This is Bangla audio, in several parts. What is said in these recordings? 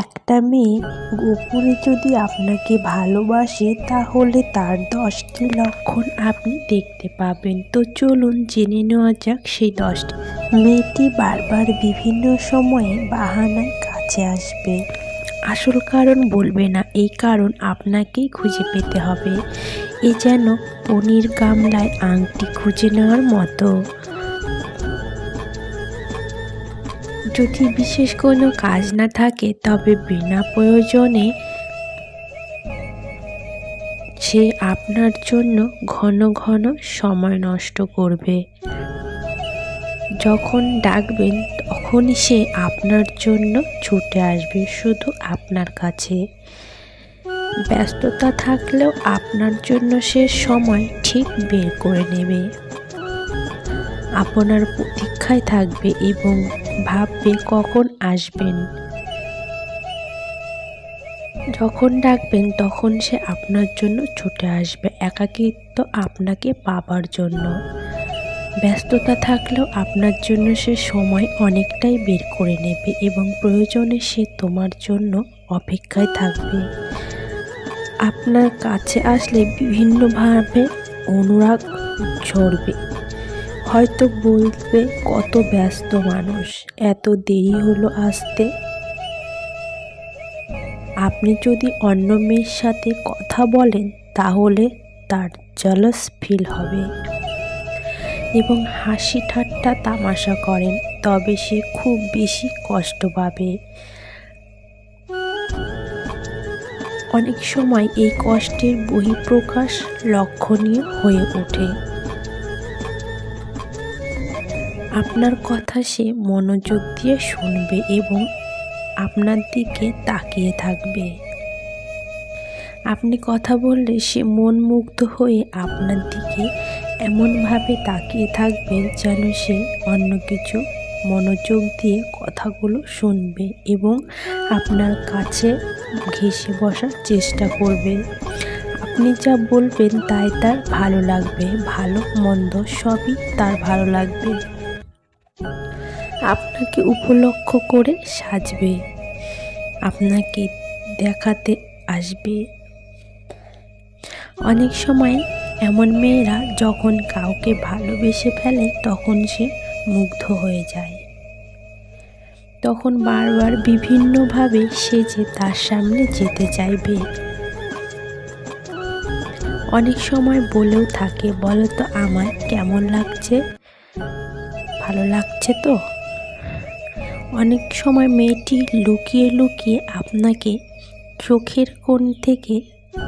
একটা মেয়ে গোপনে যদি আপনাকে ভালোবাসে, তাহলে তার দশটি লক্ষণ আপনি দেখতে পাবেন। তো চলুন জেনে নেওয়া যাক সেই দশটি। মেয়েটি বারবার বিভিন্ন সময়ে বাহানায় কাছে আসবে। আসল কারণ বলবে না, এই কারণ আপনাকেই খুঁজে পেতে হবে। এ যেন পনির গামলায় আংটি খুঁজে নেওয়ার মতো। যদি বিশেষ কোনো কাজ না থাকে, তবে বিনা প্রয়োজনে সে আপনার জন্য ঘন ঘন সময় নষ্ট করবে। যখন ডাকবেন, তখনই সে আপনার জন্য ছুটে আসবে শুধু আপনার কাছে। ব্যস্ততা থাকলেও আপনার জন্য সে সময় ঠিক বের করে নেবে। আপনার প্রতীক্ষায় থাকবে এবং ভাববে কখন আসবেন। যখন ডাকবেন, তখন সে আপনার জন্য ছুটে আসবে, একাকিত্ব আপনাকে পাবার জন্য। ব্যস্ততা থাকলেও আপনার জন্য সে সময় অনেকটাই বের করে নেবে এবং প্রয়োজনে সে তোমার জন্য অপেক্ষায় থাকবে। আপনার কাছে আসলে বিভিন্নভাবে অনুরাগ ঝরবে। হয়তো বলবে কত ব্যস্ত মানুষ, এত দেরি হলো আসতে। আপনি যদি অন্য মেয়ের সাথে কথা বলেন, তাহলে তার জলস ফিল হবে এবং হাসি ঠাট্টা তামাশা করেন, তবে সে খুব বেশি কষ্ট পাবে। অনেক সময় এই কষ্টের বহিঃপ্রকাশ লক্ষণীয় হয়ে ওঠে। আপনার কথা সে মনোযোগ দিয়ে শুনবে এবং আপনার দিকে তাকিয়ে থাকবে। আপনি কথা বললে সে মন মুগ্ধ হয়ে আপনার দিকে এমনভাবে তাকিয়ে থাকবে যেন সে অন্য কিছু মনোযোগ দিয়ে কথাগুলো শুনবে এবং আপনার কাছে ঘেসে বসার চেষ্টা করবে। আপনি যা বলবেন তাই তার ভালো লাগবে, ভালো, মন্দ সবই তার ভালো লাগবে। আপনাকে উপলক্ষ করে সাজবে। আপনাকে দেখাতে আসবে। অনেক সময় এমন মেয়েরা যখন কাউকে ভালোবেসে ফেলে, তখন সে মুগ্ধ হয়ে যায়। তখন বারবার বিভিন্নভাবে সে যে তার সামনে যেতে চাইবে। অনেক সময় বলেও থাকে, বলো তো, আমার কেমন লাগছে? ভালো লাগছে তো? অনেক সময় মেয়েটি লুকিয়ে লুকিয়ে আপনাকে চোখের কোণ থেকে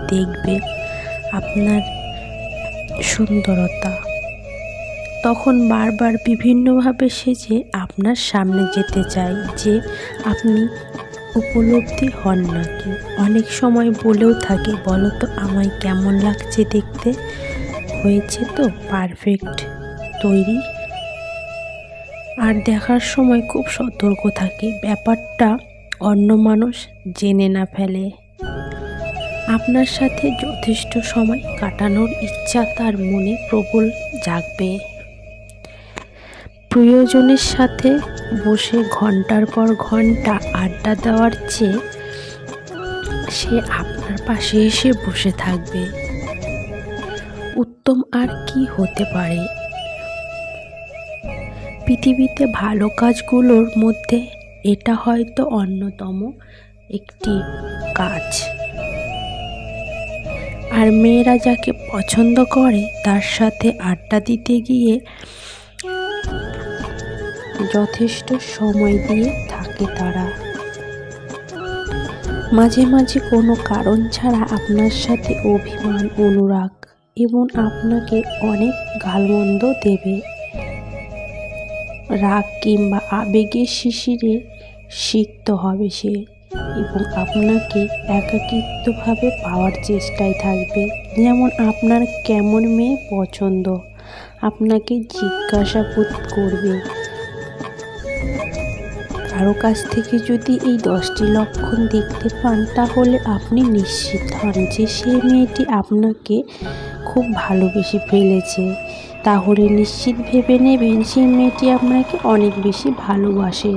দেখবে আপনার সুন্দরতা। তখন বারবার বিভিন্নভাবে সে যে আপনার সামনে যেতে চায়, যে আপনি উপলব্ধি হন নাকি। অনেক সময় বলেও থাকে বলো তো আমায় কেমন লাগছে দেখতে? হয়েছে তো পারফেক্ট তৈরি আর দেখার সময় খুব সতর্ক থাকে। ব্যাপারটা অন্য মানুষ জেনে না ফেলে। আপনার সাথে যথেষ্ট সময় কাটানোর ইচ্ছা তার মনে প্রবল জাগবে। প্রিয়জনের সাথে বসে ঘণ্টার পর ঘণ্টা আড্ডা দেওয়ার চেয়ে সে আপনার পাশে এসে বসে থাকবে। উত্তম আর কি হতে পারে? পৃথিবীতে ভালো কাজগুলোর মধ্যে এটা হয়তো অন্যতম একটি কাজ। আর মেয়েরা যাকে পছন্দ করে, তার সাথে আড্ডা দিতে গিয়ে যথেষ্ট সময় দিয়ে থাকে তারা। মাঝে মাঝে কোনো কারণ ছাড়া আপনার সাথে অভিমান, অনুরাগ এবং আপনাকে অনেক গালমন্দ দেবে। রাগ কিংবা আবেগের শিশিরে সিক্ত হবে সে এবং আপনাকে একাকিত্বভাবে পাওয়ার চেষ্টায় থাকবে। যেমন আপনার কেমন মেয়ে পছন্দ, আপনাকে জিজ্ঞাসাবোধ করবে। কারও কাছ থেকে যদি এই দশটি লক্ষণ দেখতে পান, তাহলে আপনি নিশ্চিত হন যে সেই মেয়েটি আপনাকে খুব ভালোবেসে ফেলেছে। তাহলে নিশ্চিত ভেবে নেবেন সেই মেয়েটি আপনাকে অনেক বেশি ভালোবাসে।